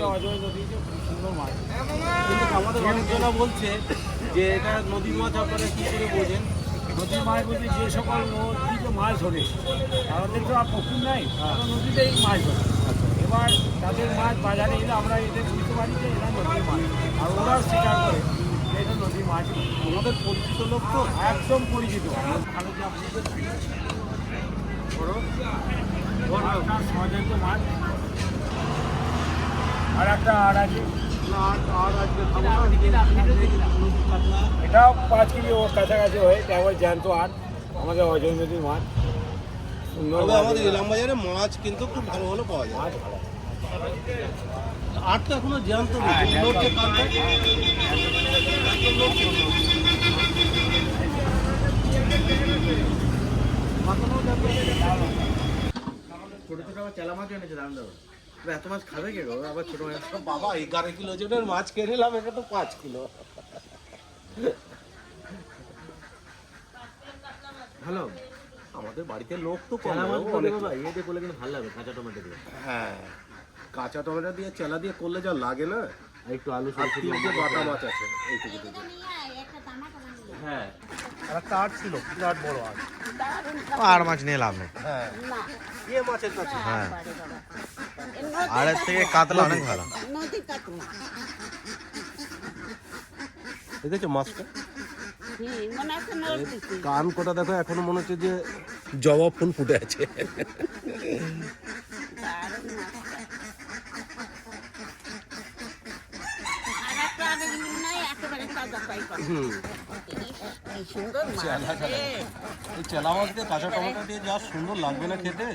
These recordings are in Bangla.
খুব সুন্দর মাছ। কিন্তু আমাদের অনেকজনা বলছে যে এটা নদীর মাছ আপনারা কী করে বোঝেন? নদীর মাছ বলতে যে সকল নদীতে মাছ ধরে আমাদের তো আর পুকুর নাই তারা নদীতেই মাছ ধরে। এবার তাদের মাছ বাজারে এলে আমরা এদের বুঝতে পারি যে এরা নদীর মাছ। আর ওরা স্বীকার করে এটা নদীর মাছ। আমাদের পরিচিত লোক তো একদম পরিচিত। ভালো যে বড় আপনার সহজাত মাছ। আর একটা আর আছে। এটাও পাঁচ কেজি ওর কাছাকাছি হয় এটা আবার জ্যান্ত আট। আমাদের অজয় নদীর মাছ। সুন্দর তবে মাছ। আমাদের ইলাম বাজারে মাছ কিন্তু খুব ভালো ভালো পাওয়া যায়। মাছ ভালো। আট তো এখনও জ্যান্ত হ্যাঁ, রয়েছে। লোড যে কালটা ছোট ছোট আবার চেলা মাছ এনেছে দাম দাও। এত মাছ খাবে কে গো? আবার ছোট মাছ। বাবা এগারো কিলো ওজনের মাছ কিনে নিলাম এটা তো পাঁচ কিলো। ভালো আমাদের বাড়িতে লোক তো কম মাছ বলে অনেক ইয়ে দিয়ে করলে কিন্তু ভালো লাগবে কাঁচা টমেটো দিয়ে। হ্যাঁ কাঁচা টমেটো দিয়ে চেলা দিয়ে করলে যা লাগে না? আর একটু আলু সরষে তিনটে বাটা মাছ আছে। এইটুকু থেকে হ্যাঁ। আর একটা আট ছিল বিরাট বড় আট আর মাছ নিয়ে লাভ নেই। হ্যাঁ। হ্যাঁ। আর এর থেকে কাতলা অনেক ভালো। দেখেছ মাছটা? নদীতে কান কোটা দেখো এখনও মনে হচ্ছে যে জবা ফুল ফুটে আছে। হুম কি সুন্দর মাছ চেলা চেলা। রে। এই চেলা মাছ দিয়ে কাঁচা টমেটো দিয়ে যা সুন্দর লাগবে না খেতে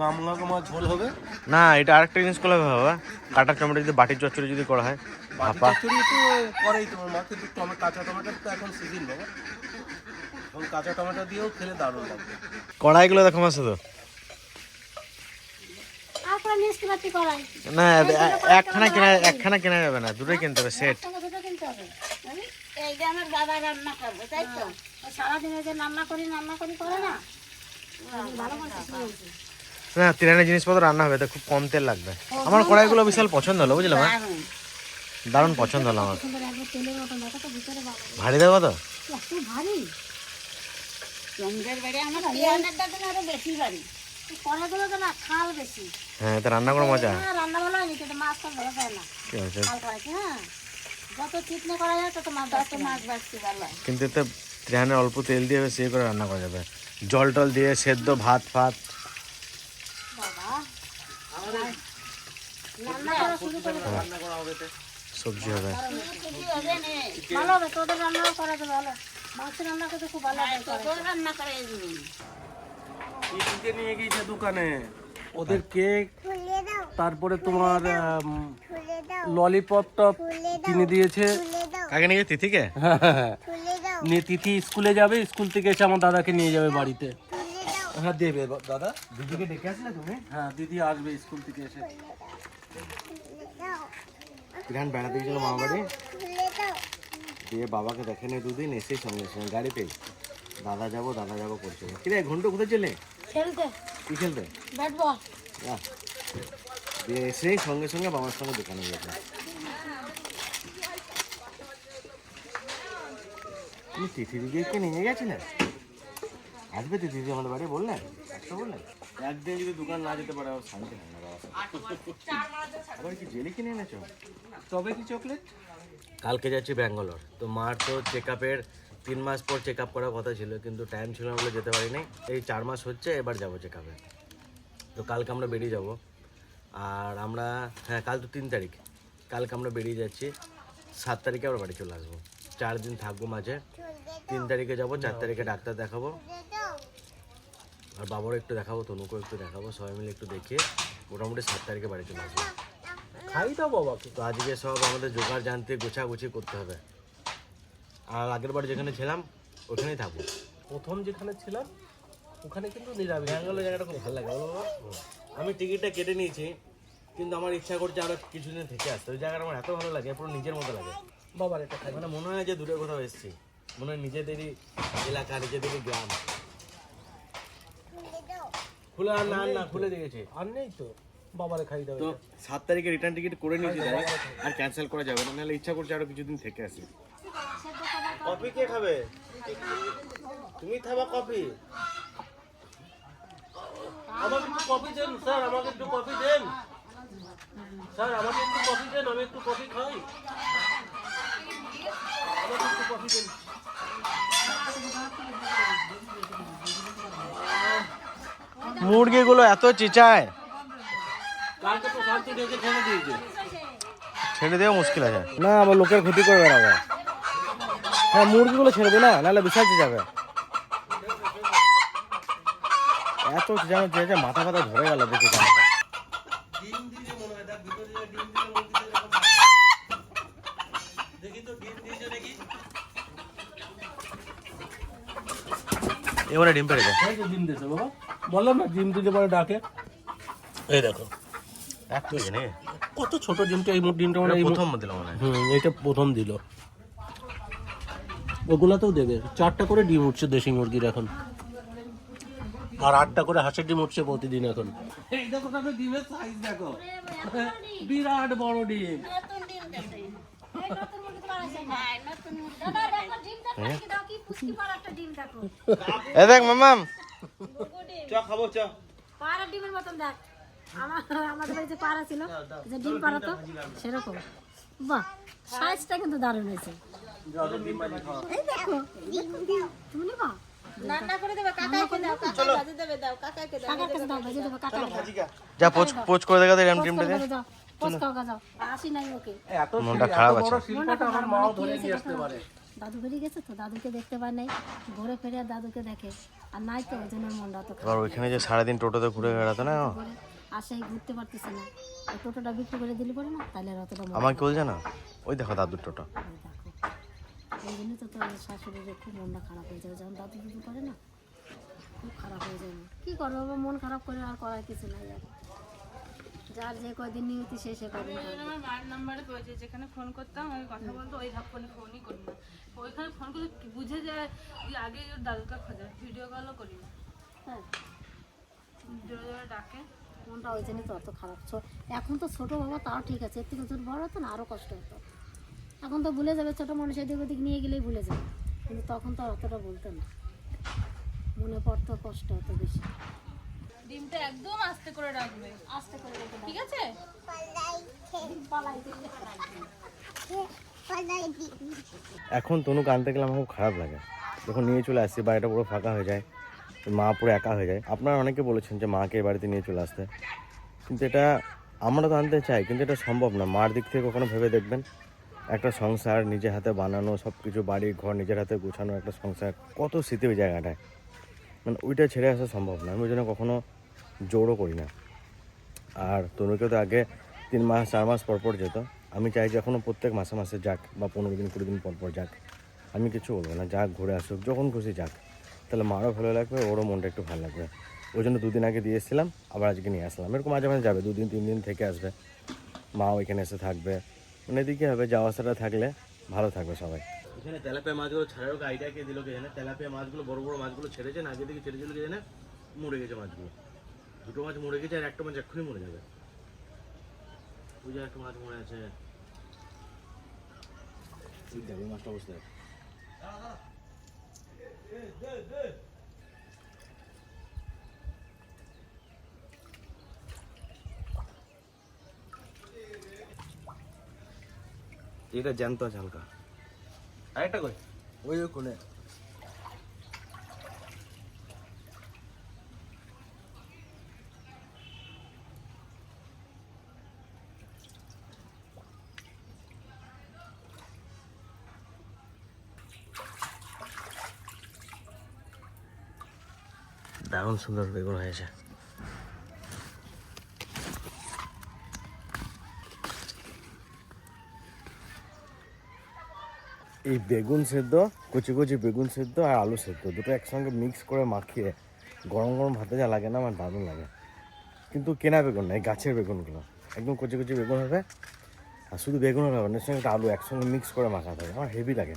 গামলা মাছ ঝোল হবে? না এটা আরেকটা জিনিস করলে হবে বাবা। কাটা টমেটো যদি বাটির চচ্চড়ি যদি করা হয় ভাপা। চচ্চড়ি তো করেই তোমার মা কিন্তু টমেটো কাঁচা টমেটোর তো এখন সিজন বাবা। এখন কাঁচা টমেটো দিয়েও খেলে দারুণ লাগবে। কড়াইগুলো দেখো মাছ তো। না একখানা কেনা একখানা কেনা যাবে না দুটোই কিনতে হবে সেট সঙ্গে দুটো কিনতে হবে জানেন? এই যে আমার বাবা রান্না করবে তাই তো? সারাদিনে যে রান্না করি রান্না করি করে না? ভালো করে না তিরানের জিনিসপত্র রান্না হবে তো খুব কম তেল লাগবে। আমার কড়াইগুলো বিশাল পছন্দ হলো বুঝলাম দারুণ দারুণ পছন্দ হলো আমার। ভারী দেবো তো। এত ভারী। চন্দ্রের বাড়ি আমার পিয়ানের দাদা আরও বেশি বাড়ি এই কড়াইগুলো তো না খাল বেশি। হ্যাঁ তো রান্না করে মজা। হ্যাঁ, রান্না ভালো হয়নি কিন্তু মাছ তো ভালো যায় না। যত চিটনে করা যায় তত মাছ তত মাছ বাড়ছি ভালো কিন্তু এতে অল্প তেল দিয়ে সে করে রান্না করা যাবে। জল টল দিয়ে সেদ্ধ ভাত ফাত। বাবা। রান্না করা শুরু করে দাও। সবজি হবে। কিছু হবে নে। ভালো হবে তোদের রান্নাও করা যাবে ভালো। মাছ রান্না করতে খুব ভালো হবে তত রান্না করে নিয়ে গিয়েছে দোকানে। ওদের কেক তারপরে তোমার ললিপপ টপ কিনে দিয়েছে। কাকে নিয়ে তিথিকে? নিয়ে তিথি স্কুলে যাবে স্কুল থেকে এসে আমার দাদাকে নিয়ে যাবে বাড়িতে। হ্যাঁ দেবে দাদা। দিদিকে ডেকে আসলে তুমি? হ্যাঁ দিদি আসবে স্কুল থেকে এসে। ত্রিহান বেড়াতে গেছিল মামা বাড়ি দিয়ে বাবাকে দেখে নেই দুদিন এসেই সঙ্গে সঙ্গে। গাড়িতেই দাদা যাব দাদা যাব করছিল কিরে ঘণ্টা কোথায় চলে? খেলতে। কি খেলতে? ব্যাট বল বাহ। দিয়ে এসেই সঙ্গে সঙ্গে বাবার সঙ্গে দোকানে গেছে তুমি তিথি দিদিকে নিয়ে গেছিলে? আসবে তিথি দিদি আমাদের বাড়ি বললেন? আসতে বললেন? একদিন যদি দোকান না যেতে পারে আমার শান্তি হয় না বাবা আবার কি জেলি কিনে এনেছো? তবে কি চকলেট? কালকে যাচ্ছি ব্যাঙ্গালোর। তো মার তো চেক আপের তিন মাস পর চেক আপ করার কথা ছিল কিন্তু টাইম ছিল না বলে যেতে পারিনি। এই চার মাস হচ্ছে এবার যাব চেক আপে তো কালকে আমরা বেরিয়ে যাব। আর আমরা হ্যাঁ কাল তো তিন তারিখ। কালকে আমরা বেরিয়ে যাচ্ছি। সাত তারিখে আবার বাড়ি চলে আসব। চার দিন থাকব মাঝে। তিন তারিখে যাব চার তারিখে ডাক্তার দেখাবো। আর বাবারও একটু দেখাবো তনুকেও একটু দেখাবো সবাই মিলে একটু দেখিয়ে মোটামুটি সাত তারিখে বাড়ি চলে আসব। খাই দাও বাবাকে। তো আজকে সব আমাদের জোগাড় জানতে গোছাগুছি করতে হবে। আর আগের বার যেখানে ছিলাম ওখানেই থাকব। প্রথম যেখানে ছিলাম ওখানে কিন্তু নিরামিষ। ব্যাঙ্গালোর জায়গাটা খুব ভালো লাগে বলো আমি টিকিটটা কেটে নিয়েছি কিন্তু আমার ইচ্ছা করছে আরও কিছুদিন থেকে আসতে। ওই জায়গাটা আমার এত ভালো লাগে পুরো নিজের মতো লাগে। বাবার এটা খাই মানে মনে হয় যে দূরে কোথাও এসেছি। মনে হয় নিজেদেরই এলাকা নিজেদেরই গ্রাম। খুলে আর না না খুলে দিয়েছে আর নেই তো বাবারে খাই দাও তো সাত তারিখে রিটার্ন টিকিট করে নিয়েছি আর ক্যান্সেল করা যাবে না নাহলে ইচ্ছা করছে আরও কিছুদিন থেকে আসি। কফি কে খাবে? তুমি খাবা কফি। আমাকে একটু কফি দেন স্যার আমাকে একটু কফি দেন। স্যার আমাকে একটু কফি দেন আমি একটু কফি খাই। আমাকে একটু কফি দেন। মুরগিগুলো এত চেঁচায়। কালকে তো শান্তি ডেকে ছেড়ে দিয়েছে। ছেড়ে দেওয়া মুশকিল আছে। না আবার লোকের ক্ষতি করে বেড়াবে। হ্যাঁ মুরগিগুলো ছেড়ে দে না নাহলে বিশাল যাবে। এত যেন চেয়েছে মাথা ফাথা ধরে গেল দেখে যে এবারে ডিম এই তো ডিম দিয়েছে বাবা। বললাম না ডিম দিতে পরে ডাকে। এই দেখো। কত ছোট ডিমটা এই ডিমটা মানে প্রথম দিল মানে হুম এটা প্রথম দিল। ওগুলাতেও দেবে। চারটা করে ডিম উঠছে দেশি মুরগির এখন। আর আটটা করে হাঁসের ডিম উঠছে প্রতিদিন এখন। এই দেখো তবে ডিমের সাইজ দেখো। বিরাট বড় ডিম। এ দেখ মামাম। চ খাব চ। পাড়ার ডিমের মতন দেখ। আমার আমাদের বাড়িতে পাড়া ছিল। যে পাড়া তো সেরকম। বাহ সাইজটা কিন্তু দারুণ হয়েছে। যা পোচ পোচ করে দেখা দেয় মনটা খারাপ আছে। দাদু বেরিয়ে গেছে তো দাদুকে দেখতে পায় নাই। ঘুরে ফিরে আর দাদুকে দেখে। আর নাই তো ওই জন্য মনটা তো ওইখানে যে সারাদিন টোটোতে ঘুরে বেড়াতো না করে আসে ঘুরতে পারতেছে না। টোটোটা বিক্রি করে দিলে পরে না? তাহলে আর অতটা আমাকে বলছে না? ওই দেখো দাদুর টোটো। এই জন্যই তো তোর শাশুড়ির খুব মনটা খারাপ হয়ে যাবে যখন দাদু দুদু করে না খুব খারাপ হয়ে যাবে কি করব? বাবা মন খারাপ করে আর করার কিছু নাই আর। যার যে কয়দিন নিয়তি সে সে করবে। আমার মায়ের নাম্বারে পেয়েছে যেখানে ফোন করতাম আমি কথা বলতো ওই ধাপ ফোনে ফোনই করি না। ওইখানে ফোন করে বুঝে যায় যে আগে ওর দাদুকে খোঁজে। ভিডিও কলও করি না। হ্যাঁ। জোরে জোরে ডাকে। মনটা ওই জন্যই তো অত খারাপ। এখন তো ছোট বাবা তাও ঠিক আছে। এর থেকে বড় হতো না আরও কষ্ট হতো। এখন তো ভুলে যাবে ছোট মানুষ এদিক ওদিক নিয়ে গেলেই ভুলে যাবে। কিন্তু তখন তো আর অতটা বলতো না। মনে পড়তো কষ্ট হতো বেশি। ডিমটা একদম আস্তে করে রাখবে। আস্তে করে রেখে ঠিক আছে? এখন তনুকে আনতে গেলে আমার খুব খারাপ লাগে। যখন নিয়ে চলে আসছি বাড়িটা পুরো ফাঁকা হয়ে যায়। মা পুরো একা হয়ে যায়। আপনারা অনেকে বলেছেন যে মাকে এই বাড়িতে নিয়ে চলে আসতে। কিন্তু এটা আমরা তো আনতে চাই কিন্তু এটা সম্ভব না। মার দিক থেকে কখনো ভেবে দেখবেন? একটা সংসার, নিজের হাতে বানানো সব কিছু বাড়ি ঘর, নিজের হাতে গোছানো একটা সংসার, কত স্মৃতি ওই জায়গাটায়। মানে ওইটা ছেড়ে আসা সম্ভব না, আমি ওই জন্য কখনো জোরও করি না। আর তনুকে তো আগে তিন মাস, চার মাস পর পর যেত। আমি চাই যে এখনও প্রত্যেক মাসে মাসে যাক, বা পনেরো দিন, কুড়ি দিন পর পর যাক। আমি কিছু বলব না, যাক, ঘুরে আসুক, যখন খুশি যাক। তাহলে মারও ভালো লাগবে, ওরও মনটা একটু ভালো লাগবে। ওই জন্য দুদিন আগে দিয়ে এসেছিলাম, আবার আজকে নিয়ে আসলাম। এরকম মাঝে মাঝে যাবে, দুদিন, তিন দিন থেকে আসবে। মাও এখানে এসে থাকবে। মানে এদিকে হবে যাওয়া আসাটা থাকলে ভালো থাকবে সবাই। এখানে তেলাপিয়া মাছগুলো ছাড়ার আইডিয়া কে দিল কে তেলাপিয়া মাছগুলো, বড় বড় মাছগুলো ছেড়েছে না আগে থেকে ছেড়েছিল কে জানে? মরে গেছে মাছগুলো। দুটো মাছ মরে গেছে আর একটা মাছ এক্ষুনি মরে যাবে। ওই একটা মাছ মরে আছে। মাছটা অবস্থা। এটা জ্যান্ত আছে হালকা আরেকটা কই? ওই কোনে। দারুণ সুন্দর বেগুন হয়েছে। এই বেগুন সেদ্ধ, কচি কচি বেগুন সেদ্ধ আর আলু সেদ্ধ। দুটো একসঙ্গে মিক্স করে মাখিয়ে গরম গরম ভাতে যা লাগে না, আমার দারুণ লাগে। কিন্তু কেনা বেগুন না, এই গাছের বেগুনগুলো। একদম কচি কচি বেগুন হবে, আর শুধু বেগুন হবে না সঙ্গে আলু একসঙ্গে মিক্স করে মাখাতে হবে। আমার হেভি লাগে।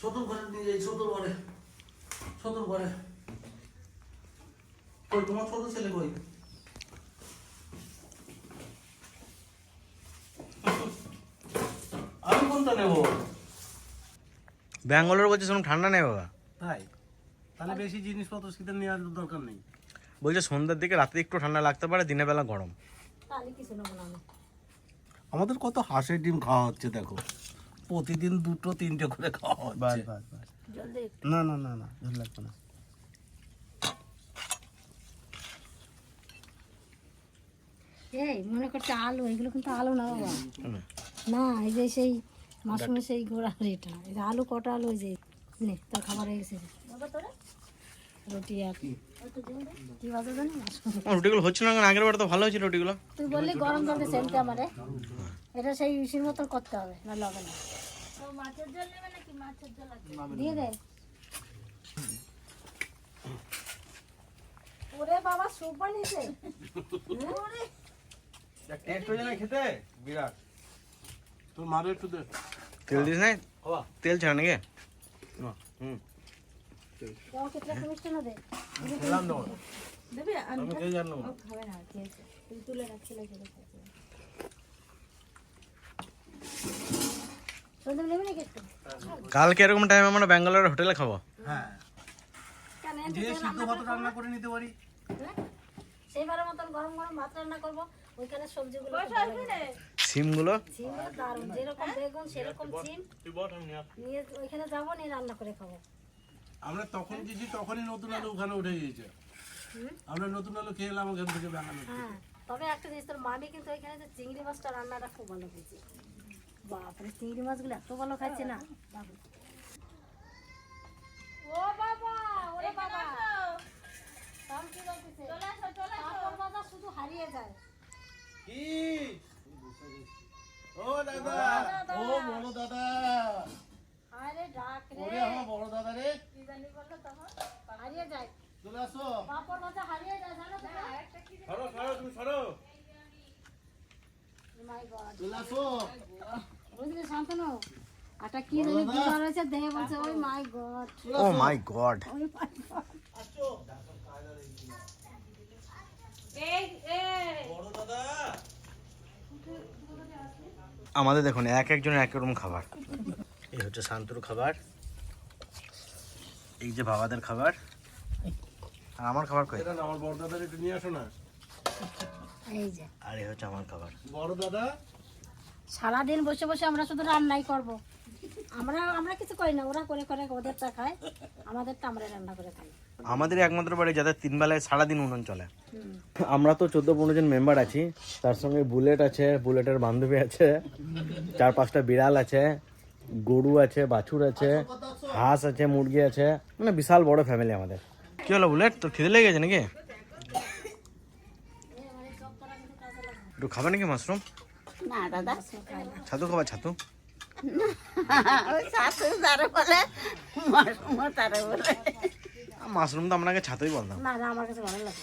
ছোট ঘরে নিয়ে যাই ছোট ঘরে। ছোট ঘরে। কই তোমার ছোট ছেলে কই? আমি কোনটা নেব? ব্যাঙ্গালোর বলছে সেরকম ঠান্ডা নেই বাবা। তাই? তাহলে বেশি জিনিসপত্র শীতের নেওয়ার দরকার নেই। বলছে সন্ধ্যার দিকে রাতে একটু ঠান্ডা লাগতে পারে দিনের বেলা গরম। তাহলে কিছু নেব না। আমাদের কত হাঁসের ডিম খাওয়া হচ্ছে দেখো। প্রতিদিন দুটো তিনটে করে খাওয়া হচ্ছে। জলদি না না না না ঝোল লাগবে না। এই মনে করছে আলু এগুলো কিন্তু আলু না বাবা। না এই যে সেই মাশরুমের সেই গোড়া এটা এই যে আলু কটা আলু ওই যে নে তোর খাবার হয়ে গেছে রুটি আর কি? বাজে জানি রুটিগুলো হচ্ছে না কেন আগের বার তো ভালো হয়েছিল রুটিগুলো। তুই বললি গরম জল দিয়ে সেনতে আমারে। এটা সেই ইসির মতন করতে হবে না লগে না। মাছের জল নেবে নাকি মাছের জল দিয়ে দে। ওরে বাবা স্যুপ বানিয়েছে। টেস্ট হয়ে যায় খেতে? বিরাট। তোর মারে একটু দে। তেল দিস তেল ছাড়া নাকি? হুম। কালকে এরকম টাইমে আমরা ব্যাঙ্গালোরের হোটেলে খাব। হ্যাঁ কেন যে সিদ্ধ ভাত রান্না করে নিতে পারি সেইবারের মতন গরম গরম ভাত রান্না করব ওইখানে সবজিগুলো সিমগুলো যেরকম বেগুন সেরকম সিম নিয়ে ওইখানে যাব নিয়ে রান্না করে খাব। আমরা তখন গেছি তখনই নতুন আলু ওখানে উঠে গিয়েছে। আমরা নতুন আলু খেয়ে এলাম ওখান থেকে বাঙালি হ্যাঁ তবে একটা জিনিস তোর মামি কিন্তু ওইখানে যে চিংড়ি মাছটা রান্নাটা খুব ভালো খেয়েছে। বাপরে চিংড়ি মাছগুলো এত ভালো খাচ্ছে না। ও বাবা ওরে বাবা। দাম কি বলতেছে? পাঁপড় ভাজা শুধু হারিয়ে যায়। ও দাদা। ও বড় দাদা। আরে ডাক রে। ওরে আমার বড় দাদা রে। কি জানি বলল তখন। হারিয়ে যায়। চলে আসো। পাঁপড় ভাজা হারিয়ে যায় জানো তো সরো সরো তুমি সরো। চলে আসো। বুঝলি শান্তনু? আটা কি জানি বুঝা রয়েছে দেখে বলছে ওই মাই গড। ও মাই গড। ওই মাই গড। বড় দাদা। আমাদের দেখুন এক একজনের এক রকম খাবার। এই হচ্ছে শান্তুর খাবার। এই যে বাবাদের খাবার। আর আমার খাবার কই? এটা আমার বড় দাদার একটু নিয়ে আসো না। এই যে। আর এই হচ্ছে আমার খাবার। বড় দাদা? সারাদিন বসে বসে আমরা শুধু রান্নাই করব। আমরা আমরা কিছু করি না ওরা করে করে ওদেরটা খায়। আমাদেরটা আমরা রান্না করে খাই। আমাদের একমাত্র বাড়ি যাদের তিন বেলায় সারাদিন উনুন চলে। আমরা তো চোদ্দ পনেরো জন মেম্বার আছি। তার সঙ্গে বুলেট আছে বুলেটের বান্ধবী আছে চার পাঁচটা বিড়াল আছে। গরু আছে বাছুর আছে হাঁস আছে মুরগি আছে মানে বিশাল বড় ফ্যামিলি আমাদের। কি হলো বুলেট? তোর খিদে লেগে গেছে নাকি? একটু খাবে নাকি মাশরুম? না দাদা। ছাতু খাবা ছাতু। মাশরুম মাশরুম তো আপনাকে ছাতুই বলতাম না না আমার কাছে ভালো লাগে।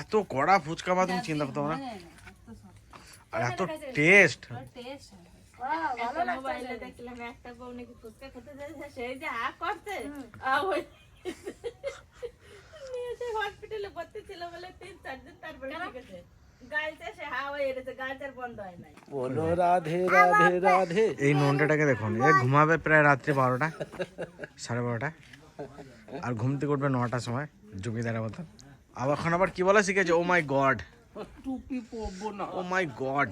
এত কড়া ফুচকা বা তুমি চিন্তা করতে না। আর এত টেস্ট হসপিটালে ভর্তি ছিল বলে তিন চার দিন তারপরে বলো রাধে রাধে রাধে। এই নন্টাটাকে দেখুন এ ঘুমাবে প্রায় রাত্রি বারোটা সাড়ে বারোটা আর ঘুম থেকে উঠবে নটার সময় জমিদারের মতো। আবার এখন আবার কি বলা শিখেছে? ও মাই গড টুপি পরবো না। ও মাই গড